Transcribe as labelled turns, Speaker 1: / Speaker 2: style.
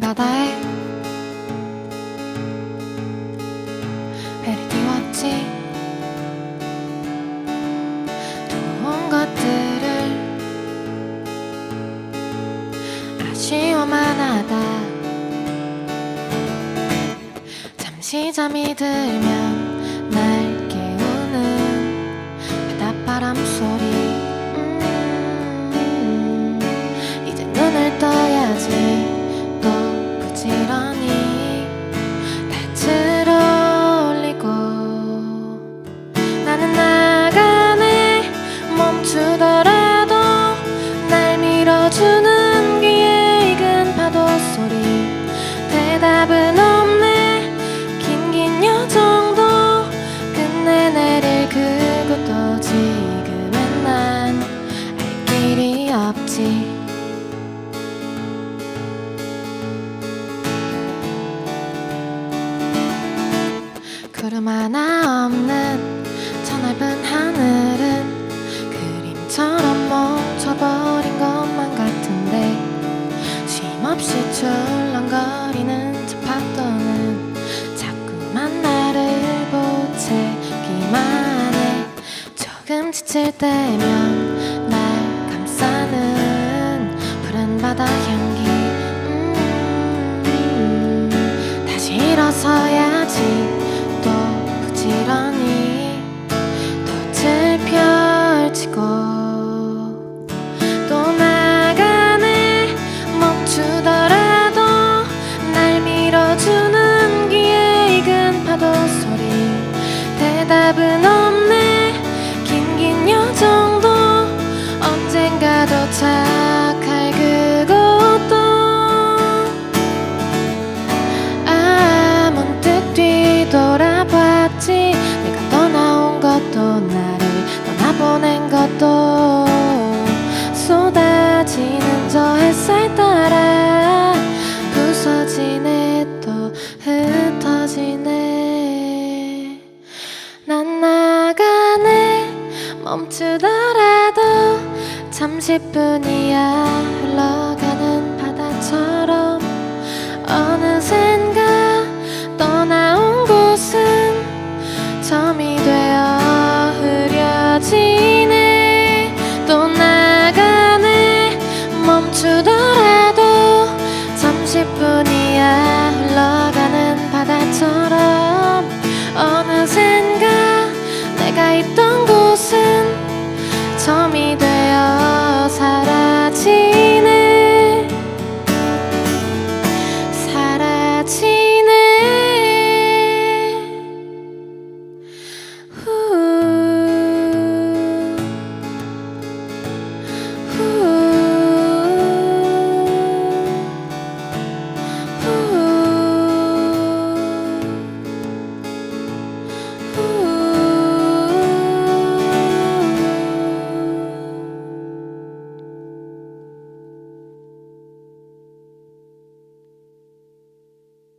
Speaker 1: 바다에 배를 띄웠지. 좋은 것들을 아쉬워만 하다. 잠시 잠이 들면 날 깨우는 바닷바람 소리 하나 없는 저 넓은 하늘은 그림처럼 멈춰버린 것만 같은데 쉼없이 출렁거리는 저 파도는 자꾸만 나를 보채기만 해. 조금 지칠 때면 날 감싸는 푸른 바다 향기. 음, 다시 일어서야 멈추더라도 잠시뿐이야 흘러가는 바다처럼 어느샌